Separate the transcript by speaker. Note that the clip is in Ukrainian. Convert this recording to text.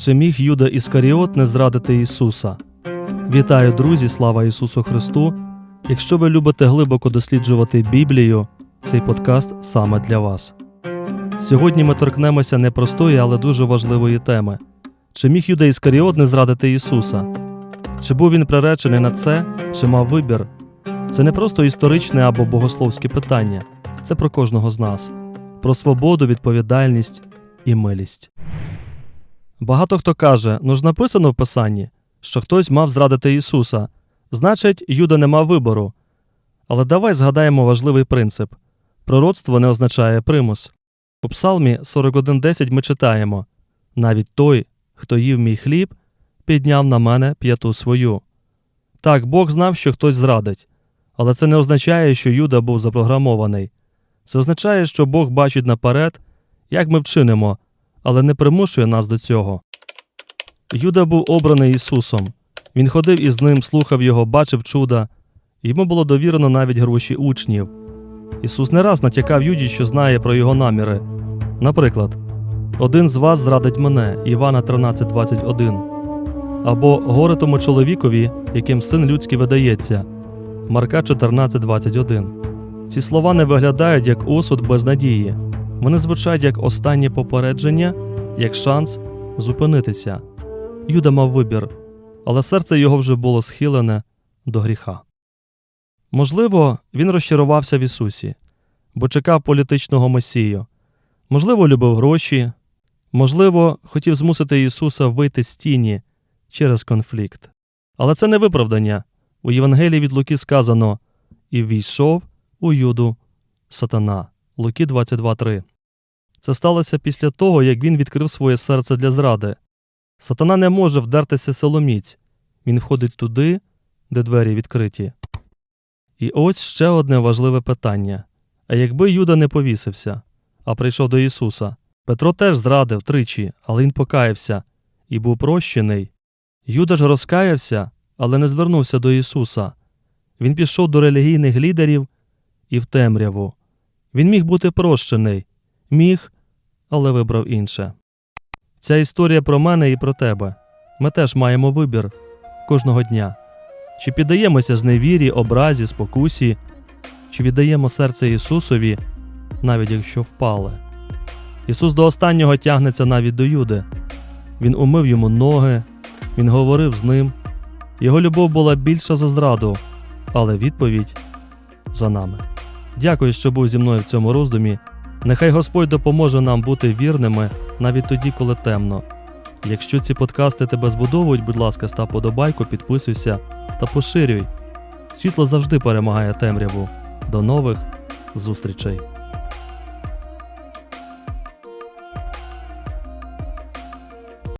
Speaker 1: Чи міг Юда Іскаріот не зрадити Ісуса? Вітаю, друзі! Слава Ісусу Христу! Якщо ви любите глибоко досліджувати Біблію, цей подкаст саме для вас. Сьогодні ми торкнемося непростої, але дуже важливої теми: чи міг Юда Іскаріот не зрадити Ісуса? Чи був він приречений на це, чи мав вибір? Це не просто історичне або богословське питання, це про кожного з нас, про свободу, відповідальність і милість. Багато хто каже, ну ж написано в Писанні, що хтось мав зрадити Ісуса, значить, Юда не мав вибору. Але давай згадаємо важливий принцип пророцтво не означає примус. У Псалмі 41.10 ми читаємо навіть той, хто їв мій хліб, підняв на мене п'яту свою. Так, Бог знав, що хтось зрадить, але це не означає, що Юда був запрограмований. Це означає, що Бог бачить наперед, як ми вчинимо, але не примушує нас до цього. Юда був обраний Ісусом. Він ходив із ним, слухав його, бачив чуда. Йому було довірено навіть гроші учнів. Ісус не раз натякав Юді, що знає про його наміри. Наприклад, один з вас зрадить мене, Івана 13:21. Або горе тому чоловікові, яким син людський видається. Марка 14:21. Ці слова не виглядають як осуд без надії. Вони звучать як останнє попередження, як шанс зупинитися. Юда мав вибір, але серце його вже було схилене до гріха. Можливо, він розчарувався в Ісусі, бо чекав політичного месію. Можливо, любив гроші, можливо, хотів змусити Ісуса вийти з тіні через конфлікт. Але це не виправдання. У Євангелії від Луки сказано і ввійшов у Юду сатана. Луки 22.3. Це сталося після того, як він відкрив своє серце для зради. Сатана не може вдертися силоміць, він входить туди, де двері відкриті. І ось ще одне важливе питання: а якби Юда не повісився, а прийшов до Ісуса, Петро теж зрадив тричі, але він покаявся і був прощений. Юда ж розкаявся, але не звернувся до Ісуса. Він пішов до релігійних лідерів і в темряву. Він міг бути прощений, міг, але вибрав інше. Ця історія про мене і про тебе. Ми теж маємо вибір кожного дня. Чи піддаємося зневірі, образі, спокусі, чи віддаємо серце Ісусові, навіть якщо впали. Ісус до останнього тягнеться навіть до Юди. Він умив йому ноги, він говорив з ним. Його любов була більша за зраду, але відповідь за нами. Дякую, що був зі мною в цьому роздумі. Нехай Господь допоможе нам бути вірними навіть тоді, коли темно. Якщо ці подкасти тебе збудовують, будь ласка, став подобайку, підписуйся та поширюй. Світло завжди перемагає темряву. До нових зустрічей!